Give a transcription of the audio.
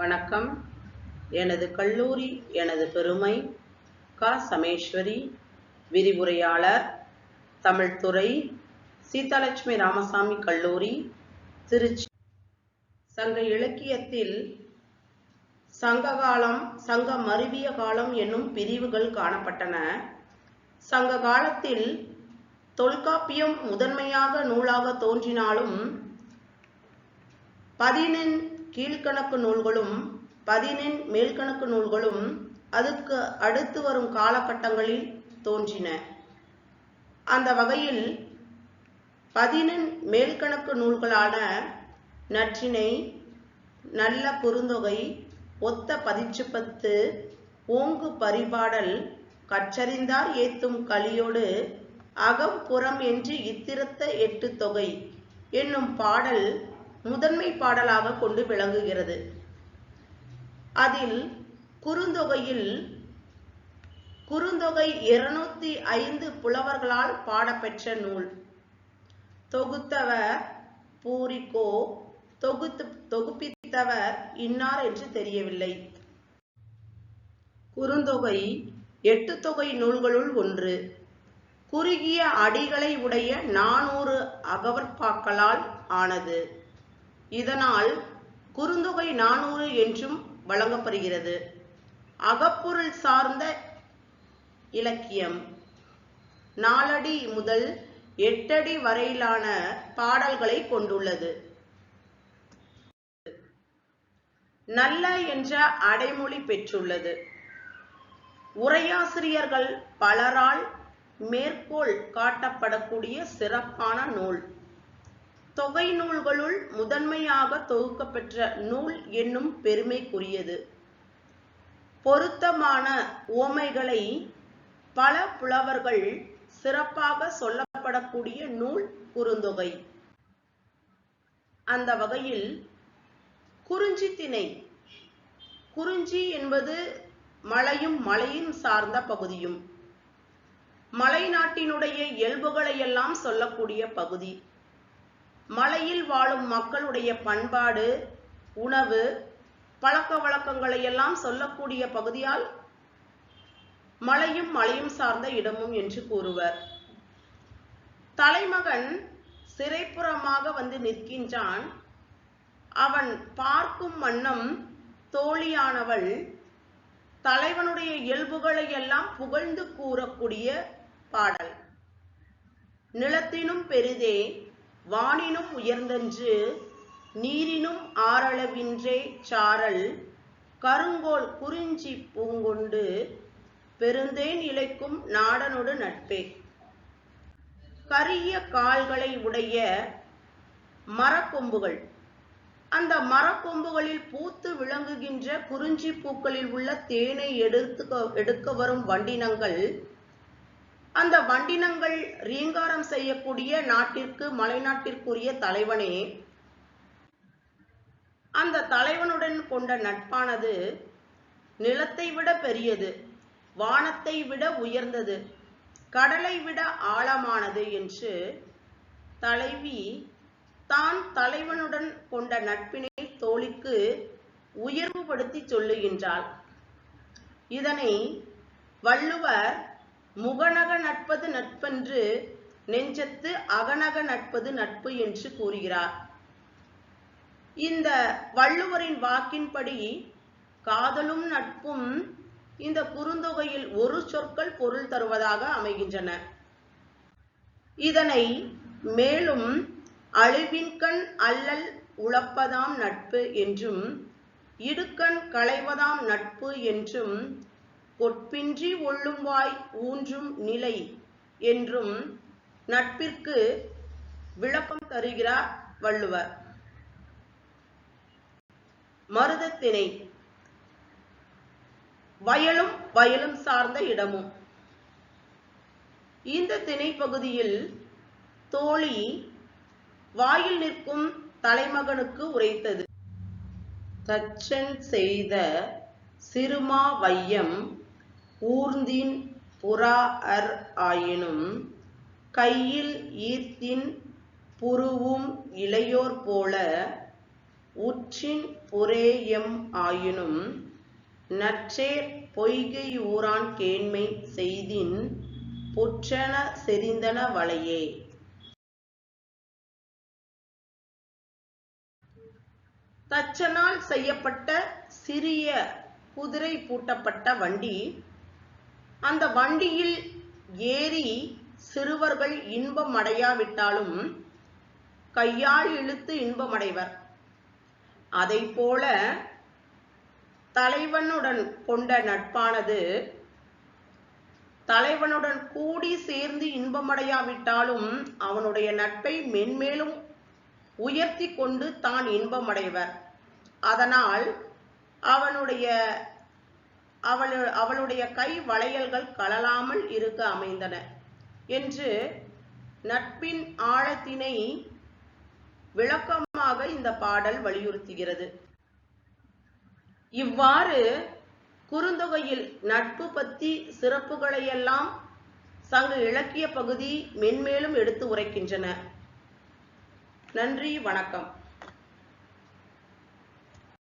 வணக்கம். எனது கல்லூரி எனது பெருமை க. சமேஸ்வரி விரிவுரையாளர் தமிழ்துறை சீதாலட்சுமி ராமசாமி கல்லூரி திருச்சி. சங்க இலக்கியத்தில் சங்ககாலம் சங்க மருவிய காலம் என்னும் பிரிவுகள் காணப்பட்டன. சங்க காலத்தில் தொல்காப்பியம் முதன்மையாக நூலாக தோன்றினாலும் பதினெண் கீழ்கணக்கு நூல்களும் பதினெண் மேல்கணக்கு நூல்களும் அதுக்கு அடுத்து வரும் காலகட்டங்களில் தோன்றின. அந்த வகையில் பதினெண் மேல்கணக்கு நூல்களான நற்றினை நல்ல குறுந்தொகை ஒத்த பதிச்சுப்பத்து ஓங்கு பரிபாடல் கற்றறிந்தார் ஏத்தும் கலியோடு அகம் புறம் என்று இத்திரத்த எட்டு தொகை என்னும் பாடல் முதன்மை பாடலாக கொண்டு விளங்குகிறது. அதில் குறுந்தொகையில் குறுந்தொகை இருநூத்தி ஐந்து புலவர்களால் பாடப்பெற்ற நூல். தொகுத்தவர் பூரிக்கோ தொகுத்து தொகுப்பித்தவர் இன்னார் என்று தெரியவில்லை. குறுந்தொகை எட்டு தொகை நூல்களுள் ஒன்று. குறுகிய அடிகளை உடைய நானூறு அகவற்பாக்களால் ஆனது. இதனால் குறுந்தொகை நானூறு என்றும் வழங்கப்படுகிறது. அகப்பொருள் சார்ந்த இலக்கியம். நாலடி முதல் எட்டடி வரையிலான பாடல்களை கொண்டுள்ளது. நல்ல என்ற அடைமொழி பெற்றுள்ளது. உரையாசிரியர்கள் பலரால் மேற்கோள் காட்டப்படக்கூடிய சிறப்பான நூல். தொகை நூல்களுள் முதன்மையாக தொகுக்கப்பெற்ற நூல் என்னும் பெருமைக்குரியது. பொருத்தமான ஓமைகளை பல புலவர்கள் சிறப்பாக சொல்லப்படக்கூடிய நூல் குறுந்தொகை. அந்த வகையில் குறிஞ்சி திணை குறிஞ்சி என்பது மலையும் மலையும் சார்ந்த பகுதியும். மலை நாட்டினுடைய இயல்புகளையெல்லாம் சொல்லக்கூடிய பகுதி. மலையில் வாழும் மக்களுடைய பண்பாடு உணவு பழக்க வழக்கங்களை எல்லாம் சொல்லக்கூடிய பகுதியால் மலையும் மலையும் சார்ந்த இடமும் என்று கூறுவர். தலைமகன் சிறைப்புறமாக வந்து நிற்கின்றான். அவன் பார்க்கும் வண்ணம் தோழியானவள். தலைவனுடைய இயல்புகளை எல்லாம் புகழ்ந்து கூறக்கூடிய பாடல். நிலத்தினும் பெரிதே வானினும் உயர்ந்தன்று நீரினும் ஆறளவின்றே சாரல் கருங்கோல் குறிஞ்சி பூங்கொண்டு பெருந்தேன் இழைக்கும் நாடனொடு நட்பே. கரிய கால்களை உடைய மரக்கொம்புகள். அந்த மரக்கொம்புகளில் பூத்து விளங்குகின்ற குறிஞ்சி பூக்களில் உள்ள தேனை எடுத்து எடுக்க வரும் வண்டினங்கள் அந்த வண்டினங்கள் ரீங்காரம் செய்யக்கூடிய நாட்டிற்கு மலைநாட்டிற்குரிய தலைவனே. அந்த தலைவனுடன் கொண்ட நட்பானது நிலத்தை விட பெரியது வானத்தை விட உயர்ந்தது கடலை விட ஆழமானது என்று தலைவி தான் தலைவனுடன் கொண்ட நட்பினை தோழிக்கு உயர்வுபடுத்தி சொல்லுகின்றாள். இதனை வள்ளுவர் முகநக நட்பது நட்பென்று நெஞ்சத்து அகநக நட்பது நட்பு என்று கூறுகிறார். இந்த வள்ளுவரின் வாக்கின்படி காதலும் நட்பும் இந்த குறுந்தொகையில் ஒரு சொற்கள் பொருள் தருவதாக அமைகின்றன. இதனை மேலும் அழிவின்கண் அல்லல் உழப்பதாம் நட்பு என்றும் இடுக்கண் களைவதாம் நட்பு என்றும் ஒட்பின்றி ஒள்ளும் வாய் ஊன்றும் நிலை என்றும் நட்பிற்கு விளக்கம் தருகிறார் வள்ளுவர். மருதத்திணை வயலும் வயலும் சார்ந்த இடமும். இந்த திணைப்பகுதியில் தோழி வாயில் நிற்கும் தலைமகனுக்கு உரைத்தது. தச்சன் செய்த சிறுமா வையம் ஊர்ந்தின் புறா அர் ஆயினும் கையில் ஈர்த்தின் புருவும் இளையோர் போல உற்றின் புரேயம் ஆயினும் நற்றேர் பொய்கை ஊரான் கேண்மை செய்தின் புற்றென செறிந்தன வளையே. தச்சனால் செய்யப்பட்ட சிறிய குதிரை பூட்டப்பட்ட வண்டி அந்த வண்டியில் ஏறி சிறுவர்கள் இன்பம் அடையாவிட்டாலும் கையால் இழுத்து இன்பமடைவர். அதைப் போல தலைவனுடன் கொண்ட நட்பானது தலைவனுடன் கூடி சேர்ந்து இன்பமடையாவிட்டாலும் அவனுடைய நட்பை மென்மேலும் உயர்த்தி கொண்டு தான் இன்பமடைவர். அதனால் அவனுடைய அவள் அவளுடைய கை வளையல்கள் கலலாமல் இருக்க அமைந்தன என்று நட்பின் ஆழத்தினை விளக்கமாக இந்த பாடல் வலியுறுத்துகிறது. இவ்வாறு குறுந்தொகையில் நட்பு பத்தி சிறப்புகளையெல்லாம் சங்க இலக்கிய பகுதி மென்மேலும் எடுத்து உரைக்கின்றன. நன்றி வணக்கம்.